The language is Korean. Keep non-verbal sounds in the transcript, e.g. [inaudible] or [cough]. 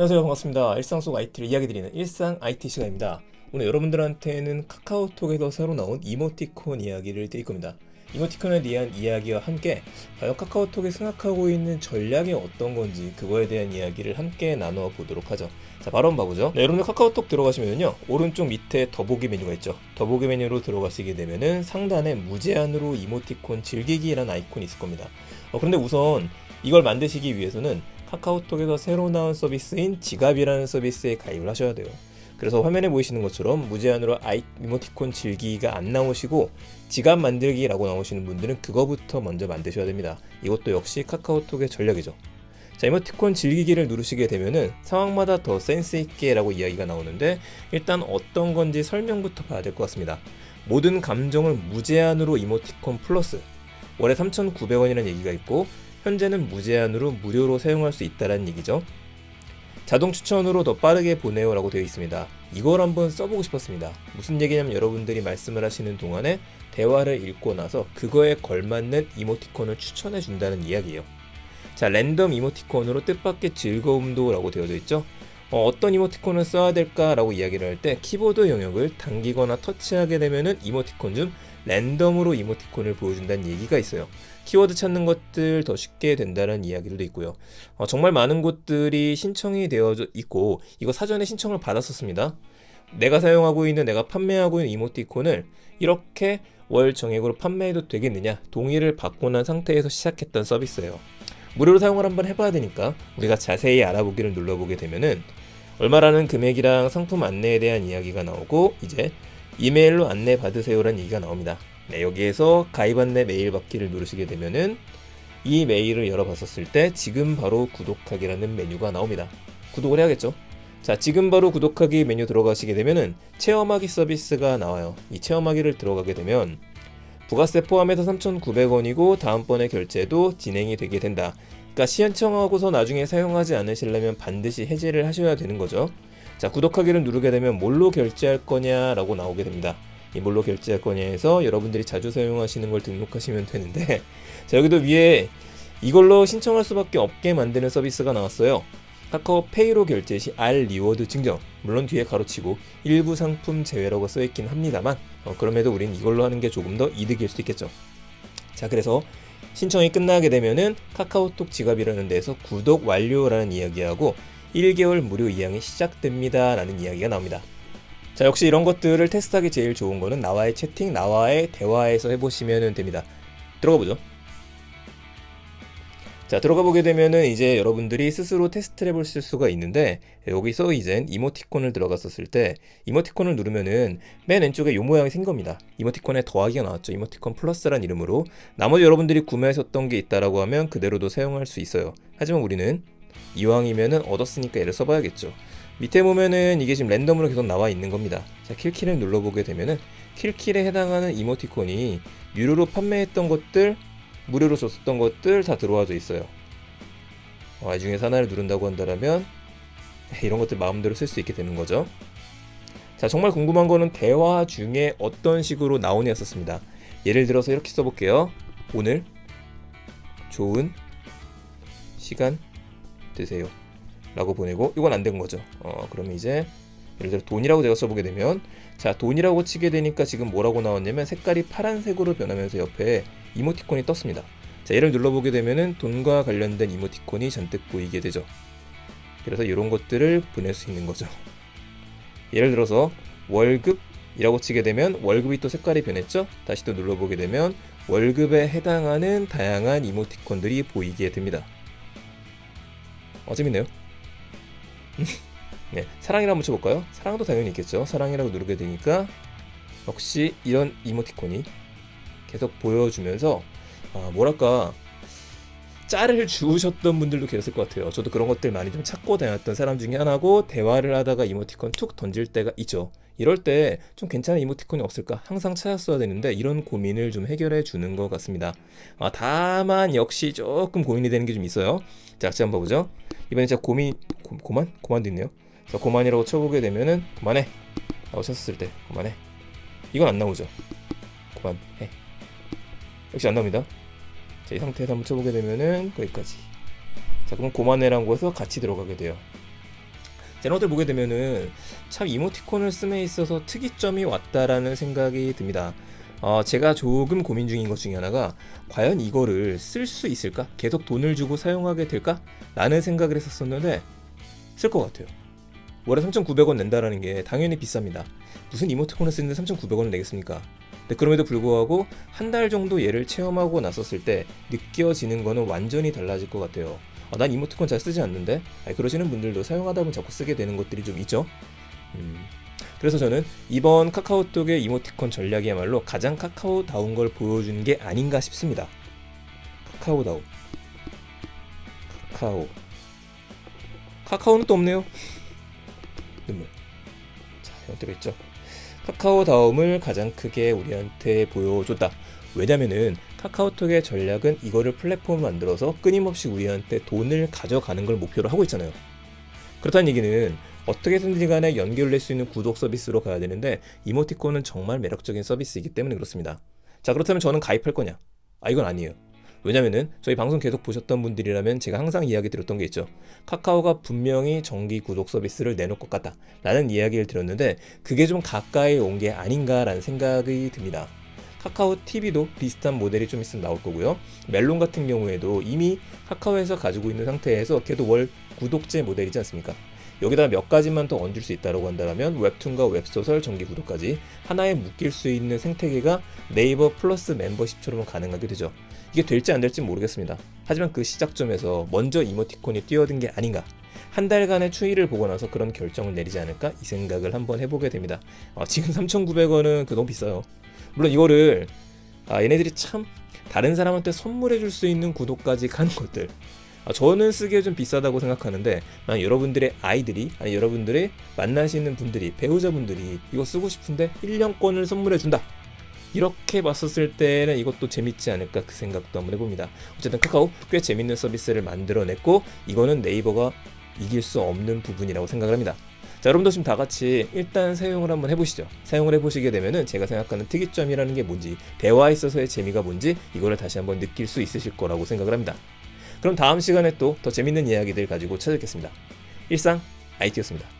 안녕하세요. 반갑습니다. 일상 속 IT를 이야기 드리는 일상 IT 시간입니다. 오늘 여러분들한테는 카카오톡에서 새로 나온 이모티콘 이야기를 드릴 겁니다. 이모티콘에 대한 이야기와 함께 과연 카카오톡이 생각하고 있는 전략이 어떤 건지 그거에 대한 이야기를 함께 나누어 보도록 하죠. 자 바로 한번 봐보죠. 네, 여러분들 카카오톡 들어가시면요 오른쪽 밑에 더보기 메뉴가 있죠. 더보기 메뉴로 들어가시게 되면은 상단에 무제한으로 이모티콘 즐기기라는 아이콘이 있을 겁니다. 어, 그런데 우선 이걸 만드시기 위해서는 카카오톡에서 새로 나온 서비스인 지갑이라는 서비스에 가입을 하셔야 돼요. 그래서 화면에 보이시는 것처럼 무제한으로 아이 이모티콘 즐기기가 안 나오시고 지갑 만들기라고 나오시는 분들은 그거부터 먼저 만드셔야 됩니다. 이것도 역시 카카오톡의 전략이죠. 자, 이모티콘 즐기기를 누르시게 되면은 상황마다 더 센스 있게 라고 이야기가 나오는데 일단 어떤 건지 설명부터 봐야 될 것 같습니다. 모든 감정을 무제한으로 이모티콘 플러스 월에 3,900원이라는 얘기가 있고 현재는 무제한으로 무료로 사용할 수 있다는 얘기죠. 자동 추천으로 더 빠르게 보내요 라고 되어 있습니다. 이걸 한번 써보고 싶었습니다. 무슨 얘기냐면 여러분들이 말씀을 하시는 동안에 대화를 읽고 나서 그거에 걸맞는 이모티콘을 추천해 준다는 이야기예요. 자, 랜덤 이모티콘으로 뜻밖의 즐거움도 라고 되어져 있죠. 어, 떤 이모티콘을 써야 될까 라고 이야기를 할 때 키보드 영역을 당기거나 터치하게 되면은 이모티콘 중 랜덤으로 이모티콘을 보여준다는 얘기가 있어요. 키워드 찾는 것들 더 쉽게 된다는 이야기도 있고요. 어, 정말 많은 곳들이 신청이 되어 있고 이거 사전에 신청을 받았었습니다. 내가 사용하고 있는 내가 판매하고 있는 이모티콘을 이렇게 월 정액으로 판매해도 되겠느냐 동의를 받고 난 상태에서 시작했던 서비스예요. 무료로 사용을 한번 해봐야 되니까 우리가 자세히 알아보기를 눌러보게 되면은 얼마라는 금액이랑 상품 안내에 대한 이야기가 나오고 이제 이메일로 안내 받으세요라는 얘기가 나옵니다. 네, 여기에서 가입 안내 메일 받기를 누르시게 되면은 이 메일을 열어봤었을 때 지금 바로 구독하기라는 메뉴가 나옵니다. 구독을 해야겠죠? 자, 지금 바로 구독하기 메뉴 들어가시게 되면은 체험하기 서비스가 나와요. 이 체험하기를 들어가게 되면 부가세 포함해서 3,900원이고 다음번에 결제도 진행이 되게 된다. 그러니까 시연청하고서 나중에 사용하지 않으시려면 반드시 해제를 하셔야 되는 거죠. 자, 구독하기를 누르게 되면 뭘로 결제할 거냐라고 나오게 됩니다. 이 뭘로 결제할 거냐에서 여러분들이 자주 사용하시는 걸 등록하시면 되는데 [laughs] 자, 여기도 위에 이걸로 신청할 수밖에 없게 만드는 서비스가 나왔어요. 카카오 페이로 결제 시 R 리워드 증정 물론 뒤에 가로치고 일부 상품 제외라고 써 있긴 합니다만 어, 그럼에도 우린 이걸로 하는 게 조금 더 이득일 수 있겠죠. 자 그래서 신청이 끝나게 되면은 카카오톡 지갑이라는 데서 구독 완료라는 이야기하고 1개월 무료 이양이 시작됩니다. 라는 이야기가 나옵니다. 자, 역시 이런 것들을 테스트하기 제일 좋은 거는 나와의 채팅, 나와의 대화에서 해보시면 됩니다. 들어가 보죠. 자, 들어가 보게 되면은 이제 여러분들이 스스로 테스트를 해볼 수가 있는데 여기서 이젠 이모티콘을 들어갔었을 때 이모티콘을 누르면은 맨 왼쪽에 이 모양이 생깁니다. 이모티콘에 더하기가 나왔죠. 이모티콘 플러스란 이름으로 나머지 여러분들이 구매하셨던 게 있다라고 하면 그대로도 사용할 수 있어요. 하지만 우리는 이왕이면은 얻었으니까 얘를 써봐야겠죠. 밑에 보면은 이게 지금 랜덤으로 계속 나와 있는 겁니다. 자, 킬킬을 눌러보게 되면은 킬킬에 해당하는 이모티콘이 유료로 판매했던 것들, 무료로 줬었던 것들 다 들어와져 있어요. 어, 이 중에서 하나를 누른다고 한다면 [laughs] 이런 것들 마음대로 쓸 수 있게 되는 거죠. 자, 정말 궁금한 거는 대화 중에 어떤 식으로 나오냐였었습니다. 예를 들어서 이렇게 써볼게요. 오늘 좋은 시간 되세요. 라고 보내고 이건 안 된 거죠. 어, 그러면 이제 예를 들어 돈이라고 제가 써보게 되면 자 돈이라고 치게 되니까 지금 뭐라고 나왔냐면 색깔이 파란색으로 변하면서 옆에 이모티콘이 떴습니다. 자 얘를 눌러보게 되면은 돈과 관련된 이모티콘이 잔뜩 보이게 되죠. 그래서 이런 것들을 보낼 수 있는 거죠. 예를 들어서 월급이라고 치게 되면 월급이 또 색깔이 변했죠. 다시 또 눌러보게 되면 월급에 해당하는 다양한 이모티콘들이 보이게 됩니다. 어 재밌네요. 네, 사랑이라 한번 쳐볼까요? 사랑도 당연히 있겠죠. 사랑이라고 누르게 되니까 역시 이런 이모티콘이 계속 보여주면서 아, 뭐랄까 짤을 주우셨던 분들도 계셨을 것 같아요. 저도 그런 것들 많이 좀 찾고 다녔던 사람 중에 하나고 대화를 하다가 이모티콘 툭 던질 때가 있죠. 이럴 때 좀 괜찮은 이모티콘이 없을까 항상 찾았어야 되는데 이런 고민을 좀 해결해 주는 것 같습니다. 아, 다만 역시 조금 고민이 되는 게 좀 있어요. 자, 같이 한번 보죠. 이번에 진짜 고민 고, 고만 고만도 있네요. 자, 고만이라고 쳐보게 되면은 고만해 라고 쳤을 때 고만해 이건 안 나오죠. 고만해 역시 안 나옵니다. 자, 이 상태에서 한번 쳐보게 되면은 거기까지. 자, 그럼 고만해라는 곳에서 같이 들어가게 돼요. 이런 것들 보게 되면은 참 이모티콘을 씀에 있어서 특이점이 왔다라는 생각이 듭니다. 어, 제가 조금 고민 중인 것 중에 하나가 과연 이거를 쓸 수 있을까? 계속 돈을 주고 사용하게 될까? 라는 생각을 했었었는데 쓸 것 같아요. 월에 3,900원 낸다라는 게 당연히 비쌉니다. 무슨 이모티콘을 쓰는데 3,900원을 내겠습니까? 근데 그럼에도 불구하고 한 달 정도 얘를 체험하고 나섰을 때 느껴지는 거는 완전히 달라질 것 같아요. 아, 난 이모티콘 잘 쓰지 않는데 아니, 그러시는 분들도 사용하다 보면 자꾸 쓰게 되는 것들이 좀 있죠. 음, 그래서 저는 이번 카카오톡의 이모티콘 전략이야말로 가장 카카오다운 걸 보여준 게 아닌가 싶습니다. 카카오다운. 카카오. 카카오는 또 없네요. 눈물. 자, 있죠. 카카오다움을 가장 크게 우리한테 보여줬다. 왜냐면은 카카오톡의 전략은 이거를 플랫폼을 만들어서 끊임없이 우리한테 돈을 가져가는 걸 목표로 하고 있잖아요. 그렇다는 얘기는 어떻게든지 간에 연결될 수 있는 구독 서비스로 가야 되는데 이모티콘은 정말 매력적인 서비스이기 때문에 그렇습니다. 자 그렇다면 저는 가입할 거냐? 아 이건 아니에요. 왜냐면은 저희 방송 계속 보셨던 분들이라면 제가 항상 이야기 드렸던 게 있죠. 카카오가 분명히 정기 구독 서비스를 내놓을 것 같다 라는 이야기를 드렸는데 그게 좀 가까이 온 게 아닌가라는 생각이 듭니다. 카카오 TV도 비슷한 모델이 좀 있으면 나올 거고요. 멜론 같은 경우에도 이미 카카오에서 가지고 있는 상태에서 걔도 월 구독제 모델이지 않습니까? 여기다 몇 가지만 더 얹을 수 있다고 한다면 웹툰과 웹소설 정기 구독까지 하나에 묶일 수 있는 생태계가 네이버 플러스 멤버십처럼 가능하게 되죠. 이게 될지 안 될지 모르겠습니다. 하지만 그 시작점에서 먼저 이모티콘이 뛰어든 게 아닌가. 한 달간의 추이를 보고 나서 그런 결정을 내리지 않을까 이 생각을 한번 해보게 됩니다. 어, 지금 3,900원은 그 너무 비싸요. 물론 이거를 아, 얘네들이 참 다른 사람한테 선물해 줄 수 있는 구독까지 가는 것들 아, 저는 쓰기에 좀 비싸다고 생각하는데 만 여러분들의 아이들이 아니 여러분들의 만나시는 분들이 배우자분들이 이거 쓰고 싶은데 1년권을 선물해 준다 이렇게 봤었을 때는 이것도 재밌지 않을까 그 생각도 한번 해봅니다 어쨌든 카카오 꽤 재밌는 서비스를 만들어냈고 이거는 네이버가 이길 수 없는 부분이라고 생각을 합니다 자, 여러분도 지금 다 같이 일단 사용을 한번 해보시죠. 사용을 해보시게 되면은 제가 생각하는 특이점이라는 게 뭔지, 대화에 있어서의 재미가 뭔지 이거를 다시 한번 느낄 수 있으실 거라고 생각을 합니다. 그럼 다음 시간에 또 더 재밌는 이야기들 가지고 찾아뵙겠습니다. 일상 IT였습니다.